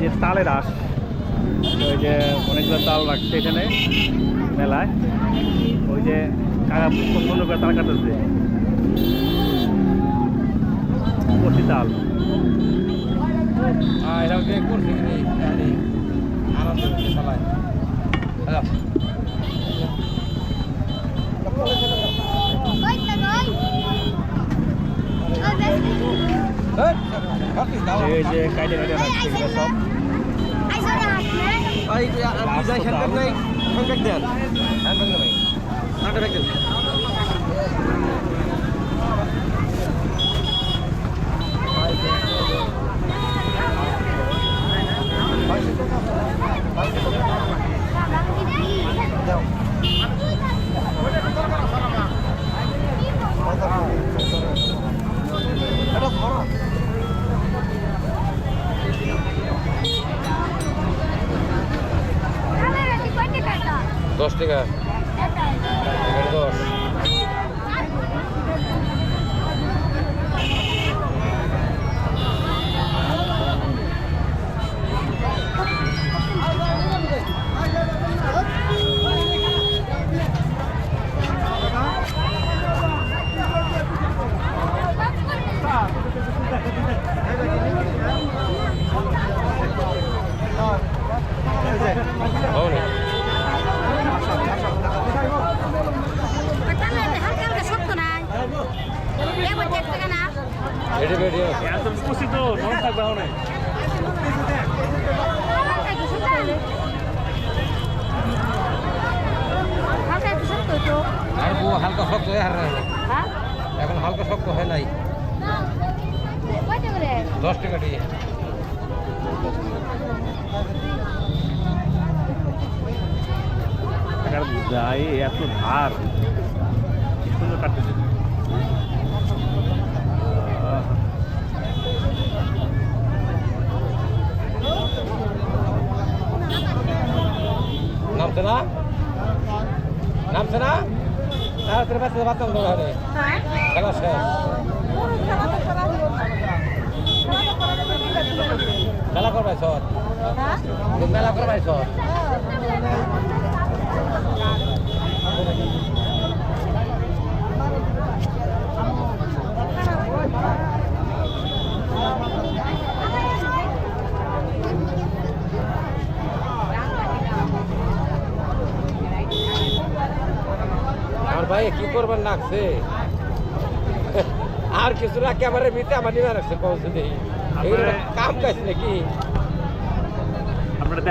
যে তালের আস ওই যে অনেকগুলো তাল রাখছে এখানে মেলায়। ওই যে সুন্দর করে তাল কাটতেছে। কচি তাল। এটা করছে আনন্দ এই যে কাইটে কাইটে রাখছে এগুলো সব। ভাই যাই হ্যান্ডব্যাগ নাই? হ্যান্ডব্যাগ দেন। হ্যান্ডব্যাগ না ভাই হ্যান্ডব্যাগ দেন। দশ টাকা। হালকা শক্ত হয়ে হার এখন হালকা শক্ত হয় নাই। দশ টাকা দিয়ে। যাই এত ধার কি সুন্দর কাটতেছে। নামছে না? নামছে না? তোর বাচ্চা বাচ্চা ঘরে খেলা শেষ। মেলা করবাই সর মেলা করবাই সর ভাই কি করবার লাগছে? আর কিছু না ক্যামেরার ভিতরে আমার নিয়ে রাখছে পৌঁছে দেই কাম কাজ নাকি? আপনারা